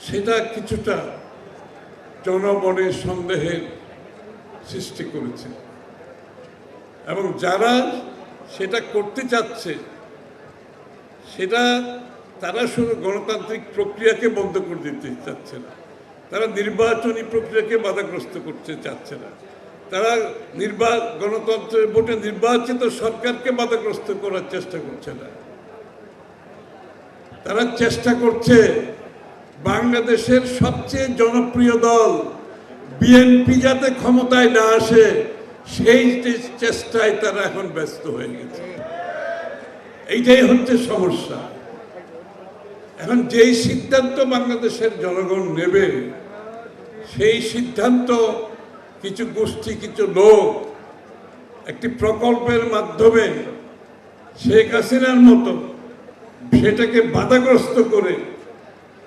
সেটা কিছুটা জনমনের সন্দেহের সৃষ্টি করেছে। এবং যারা সেটা করতে চাচ্ছে, সেটা তারা শুধু গণতান্ত্রিক প্রক্রিয়াকে বন্ধ করে দিতে চাচ্ছে না। তারা নির্বাচনী প্রক্রিয়াকে বাধাগ্রস্ত করতে চাচ্ছে না। তারা নির্বা, গণতন্ত্রের ভোটে নির্বাচিত সরকারকে বাধাগ্রস্ত করার চেষ্টা করছে না। তারা চেষ্টা করছে বাংলাদেশের সবচেয়ে জনপ্রিয় দল বিএনপি যাতে ক্ষমতায় না আসে, সেই চেষ্টায় তারা এখন ব্যস্ত হয়ে গেছে। এইটাই হচ্ছে সমস্যা। এখন যেই সিদ্ধান্ত বাংলাদেশের জনগণ নেবে, সেই সিদ্ধান্ত কিছু গোষ্ঠী, কিছু লোক একটি প্রকল্পের মাধ্যমে শেখ হাসিনার মতো সেটাকে বাধাগ্রস্ত করে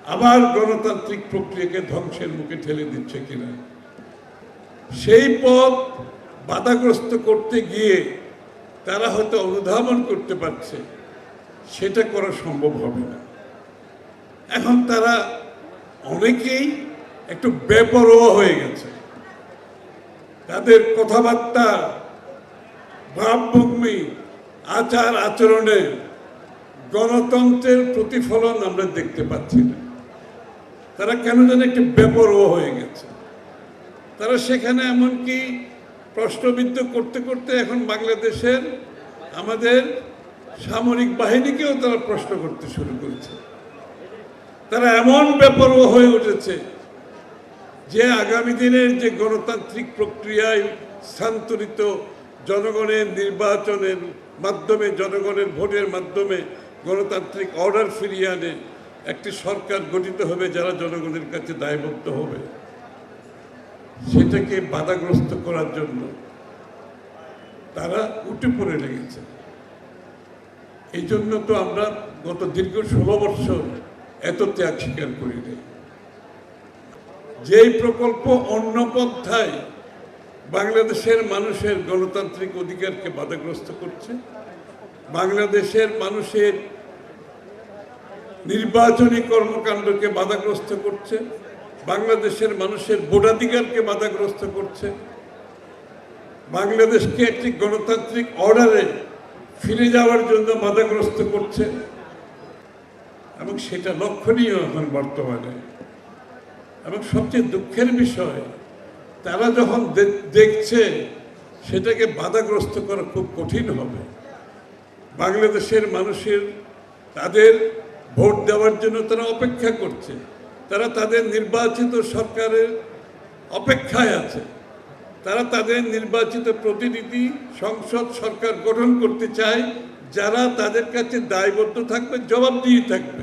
আবার গণতান্ত্রিক প্রক্রিয়াকে ধ্বংসের মুখে ঠেলে দিচ্ছে কিনা? সেই পথ বাধাগ্রস্ত করতে গিয়ে তারা হয়তো অনুধাবন করতে পারছে, সেটা করা সম্ভব হবে না। এখন তারা অনেকেই একটু বেপরোয়া হয়ে গেছে। তাদের কথাবার্তা, ভাবভঙ্গি আচার আচরণে গণতন্ত্রের প্রতিফলন আমরা দেখতে পাচ্ছি না। তারা কেন যেন একটি বেপরোয়া হয়ে গেছে। তারা সেখানে এমনকি প্রশ্নবিদ্ধ করতে করতে এখন বাংলাদেশের আমাদের সামরিক বাহিনীকেও তারা প্রশ্ন করতে শুরু করেছে। তারা এমন বেপরোয়া হয়ে উঠেছে যে আগামী দিনের যে গণতান্ত্রিক প্রক্রিয়ায় স্থানান্তরিত জনগণের নির্বাচনের মাধ্যমে, জনগণের ভোটের মাধ্যমে গণতান্ত্রিক অর্ডার ফিরিয়ে আনে একটি সরকার গঠিত হবে যারা জনগণের কাছে দায়বদ্ধ হবে। সেটাকে বাধাগ্রস্ত করার জন্য তারা উঠে পড়ে লেগেছে। এই জন্য তো আমরা গত দীর্ঘ ষোলো বছর এত ত্যাগ স্বীকার করি যেই প্রকল্প অন্য পন্থায় বাংলাদেশের মানুষের গণতান্ত্রিক অধিকারকে বাধাগ্রস্ত করছে, বাংলাদেশের মানুষের নির্বাচনী কর্মকাণ্ডকে বাধাগ্রস্ত করছে, বাংলাদেশের মানুষের ভোটাধিকারকে বাধাগ্রস্ত করছে, বাংলাদেশকে একটি গণতান্ত্রিক অর্ডারে ফিরে যাওয়ার জন্য বাধাগ্রস্ত করছে, এবং সেটা লক্ষণীয় এখন বর্তমানে। এবং সবচেয়ে দুঃখের বিষয়, তারা যখন দেখছে সেটাকে বাধাগ্রস্ত করা খুব কঠিন হবে। বাংলাদেশের মানুষের, তাদের ভোট দেওয়ার জন্য তারা অপেক্ষা করছে। তারা তাদের নির্বাচিত সরকারের অপেক্ষায় আছে। তারা তাদের নির্বাচিত প্রতিনিধি সংসদ সরকার গঠন করতে চায়। যারা তাদের কাছে দায়বদ্ধ থাকবে, জবাবদিহি থাকবে।